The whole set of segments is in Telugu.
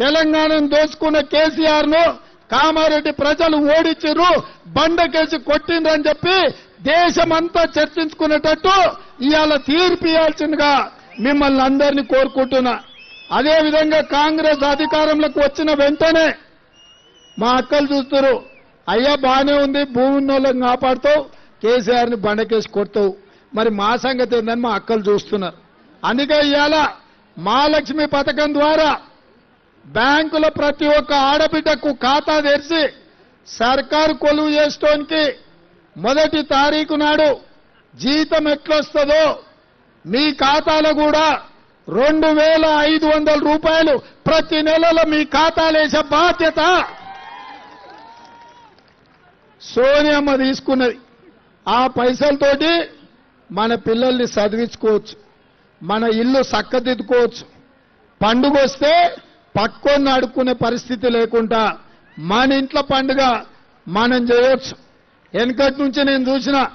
తెలంగాణను దోచుకున్న కేసీఆర్ను కామారెడ్డి ప్రజలు ఓడించిర్రు బండకేసి కొట్టిండ్రని చెప్పి దేశమంతా చర్చించుకునేటట్టు ఇవాళ తీర్పు ఇవ్వాల్సిందిగా మిమ్మల్ని అందరినీ కోరుకుంటున్నా. అదేవిధంగా కాంగ్రెస్ అధికారంలోకి వచ్చిన వెంటనే మా అక్కలు చూస్తారు అయ్యా బానే ఉంది భూమి ఉన్నోళ్ళని కాపాడుతావు కేసీఆర్ని బండకేసి కొడతావు. మరి మా సంగతి ఏందని మా అక్కలు చూస్తున్నారు. అందుకే ఇవాళ మహాలక్ష్మి పథకం ద్వారా బ్యాంకులో ప్రతి ఒక్క ఆడబిడ్డకు ఖాతా తెరిచి సర్కారు కొలువు చేసుకోనికి మొదటి తారీఖు నాడు జీతం ఎట్లొస్తుందో మీ ఖాతాలో కూడా రెండు వేల ఐదు వందల రూపాయలు ప్రతి నెలలో మీ ఖాతాలేసే బాధ్యత సోనియమ్మ తీసుకున్నది. ఆ పైసలతోటి మన పిల్లల్ని చదివించుకోవచ్చు. మన ఇల్లు చక్కదిద్దుకోవచ్చు. పండుగ వస్తే పక్కోని అడుక్కునే పరిస్థితి లేకుండా మన ఇంట్లో పండుగ మనం చేయొచ్చు. వెనకటి నుంచి నేను చూసిన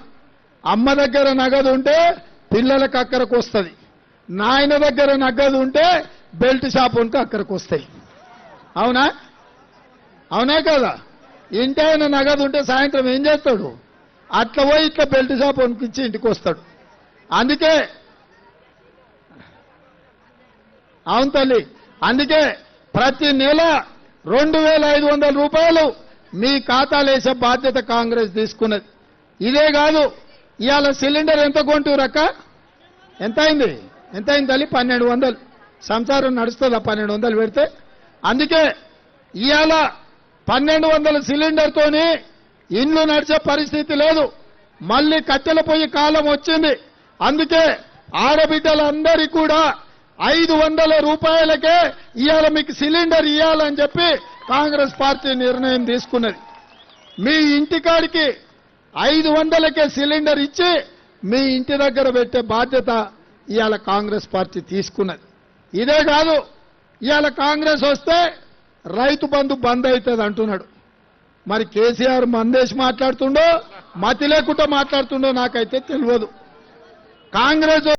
అమ్మ దగ్గర నగదు ఉంటే పిల్లలకు అక్కడికి వస్తుంది. నాయన దగ్గర నగదు ఉంటే బెల్ట్ షాప్ ఉంటే అక్కడికి వస్తాయి అవునా? అవునా కదా? ఇంటి ఆయన నగదు ఉంటే సాయంత్రం ఏం చేస్తాడు? అట్లా పోయి ఇట్లా బెల్ట్ షాప్ వణికించి ఇంటికి వస్తాడు. అందుకే అవును తల్లి అందుకే ప్రతి నెల రెండు వేల ఐదు వందల రూపాయలు మీ ఖాతాలేసే బాధ్యత కాంగ్రెస్ తీసుకున్నది. ఇదే కాదు ఇవాళ సిలిండర్ ఎంత కొంటూరక్క ఎంత అయింది? ఎంత అయింది తల్లి? పన్నెండు వందలు. సంసారం నడుస్తుందా? పన్నెండు వందలు పెడితే? అందుకే ఇవాళ పన్నెండు వందల సిలిండర్తోని ఇండ్లు నడిచే పరిస్థితి లేదు. మళ్ళీ కట్టెల పొయ్యి కాలం వచ్చింది. అందుకే ఆడబిడ్డలందరికీ కూడా ఐదు వందల రూపాయలకే ఇవాళ మీకు సిలిండర్ ఇవ్వాలని చెప్పి కాంగ్రెస్ పార్టీ నిర్ణయం తీసుకున్నది. మీ ఇంటికాడికి ఐదు వందలకే సిలిండర్ ఇచ్చి మీ ఇంటి దగ్గర పెట్టే బాధ్యత ఇవాళ కాంగ్రెస్ పార్టీ తీసుకున్నది. ఇదే కాదు ఇవాళ కాంగ్రెస్ వస్తే రైతు బంధు బంద్ అవుతుంది అంటున్నాడు. మరి కేసీఆర్ మందేష్ మాట్లాడుతుండో మతి లేకుండా మాట్లాడుతుండో నాకైతే తెలియదు. కాంగ్రెస్